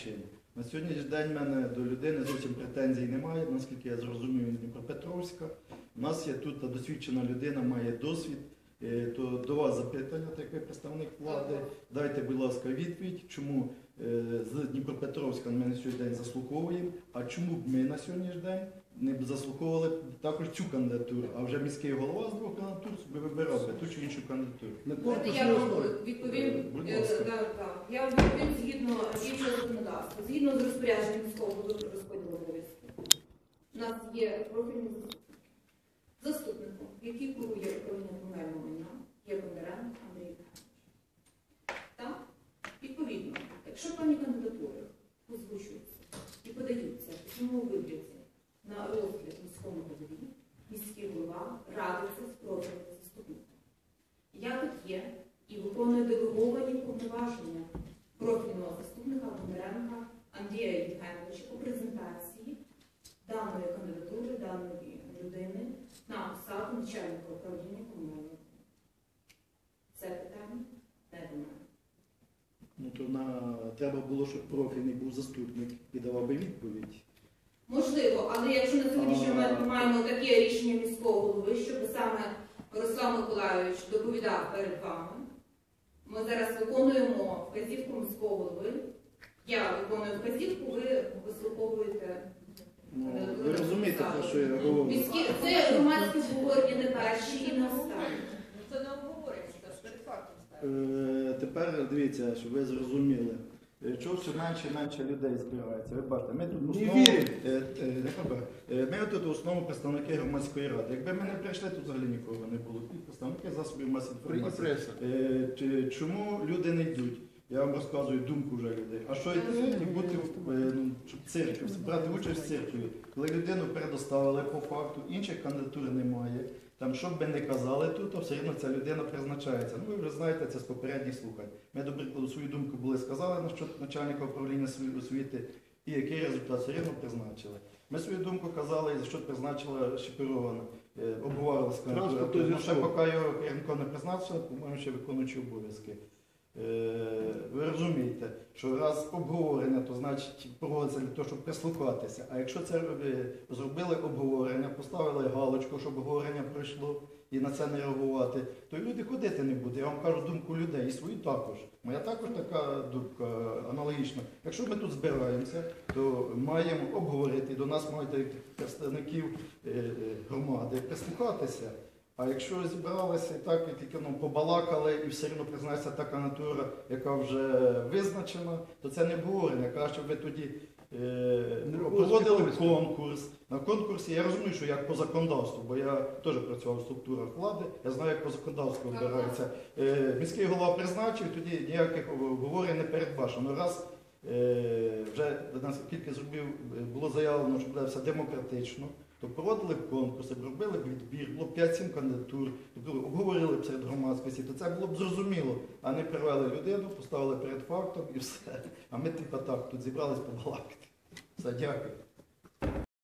причин. На сьогоднішній день в мене до людини зовсім претензій немає, наскільки я зрозумів, він з Дніпропетровська. У нас є тут досвідчена людина, має досвід. Е, То до вас запитання, так як ви представник влади. Дайте, будь ласка, відповідь, чому е, з Дніпропетровська ми на сьогодні день заслуховуємо, а чому б ми на сьогоднішній день не заслуховували також цю кандидатуру, а вже міський голова з двох кандидатур вибирав би ту чи іншу кандидатуру. На конкурсній я вам основі. відповім, Будь е, ласка. да, так. Я вам відповім згідно діючого законодавства, згідно з розпорядженням міського голови про розподіл обов'язків. У нас є профільний заступник. Заступником, який керує управлінням комунального майна, є Бондаренко Андрій. Так? Відповідно, якщо певні кандидатури озвучуються і подаються в письмовому вигляді на розгляд міському голові, міський голова радиться з профільним заступником. Я тут є і виконую делеговані повноваження профільного заступника Бондаренка Андрія Євгеновича у презентації даної кандидатури, даної людини на посаду начальника управління комунального. Це питання не до мене. Ну то на треба було, щоб профільний був заступник і давав би відповідь. Можливо, але якщо на сьогоднішній момент ми маємо таке рішення міського голови, щоб саме Руслан Миколайович доповідав перед вами, ми зараз виконуємо вказівку міського голови. Я виконую вказівку, ви вислуховуєте. Ну, е, ви розумієте, про що я говорю? Міські це громадське обговорення не перші і не останні. Ну, Це не обговорення, це ж перед фактом ставить. Е, Тепер дивіться, щоб ви зрозуміли. Е, Чого все менше і менше людей збирається? Ви бачите, ми тут основу, е, е. Ми тут в основному представники громадської ради. Якби ми не прийшли, тут взагалі нікого не було. Тут представники засобів масової інформації. Чому люди не йдуть? Я вам розказую думку вже людей. А що йти і бути в е, ну, щоб брати участь в циркові? Коли людину передоставили по факту, інших кандидатур немає. Там, що б не казали тут, то все одно ця людина призначається. Ну, ви вже знаєте, це з попередніх слухань. Ми, до прикладу, свою думку були сказали на що начальника управління освіти, і який результат все одно призначили. Ми свою думку казали, за що призначила Шепірована, е, обговорили з Ну, ще поки його керівником не призначили, по-моєму, ще виконуючи обов'язки. Ви розумієте, що раз обговорення, то значить проводиться для того, щоб прислухатися. А якщо це е, зробили обговорення, поставили галочку, щоб обговорення пройшло і на це не реагувати, то люди ходити не будуть. Я вам кажу думку людей і свою також. Моя також така думка е, аналогічна. Якщо ми тут збираємося, то маємо обговорити, до нас мають представників е, громади прислухатися. А якщо зібралися і так, і тільки ну, побалакали, і все одно признається така натура, яка вже визначена, то це не обговорення. Краще щоб ви тоді е, проводили конкурс. На конкурсі я розумію, що як по законодавству, бо я теж працював в структурах влади, я знаю, як по законодавству обирається. Е, міський голова призначив, тоді ніяких обговорень не передбачено. Раз е, вже наскільки зробив, е, було заявлено, що буде все демократично, то проводили конкурси, робили б відбір, було б 5-7 кандидатур, обговорили б серед громадськості, то це було б зрозуміло, а не привели людину, поставили перед фактом і все. А ми типа так, тут зібрались побалакати. Все, дякую.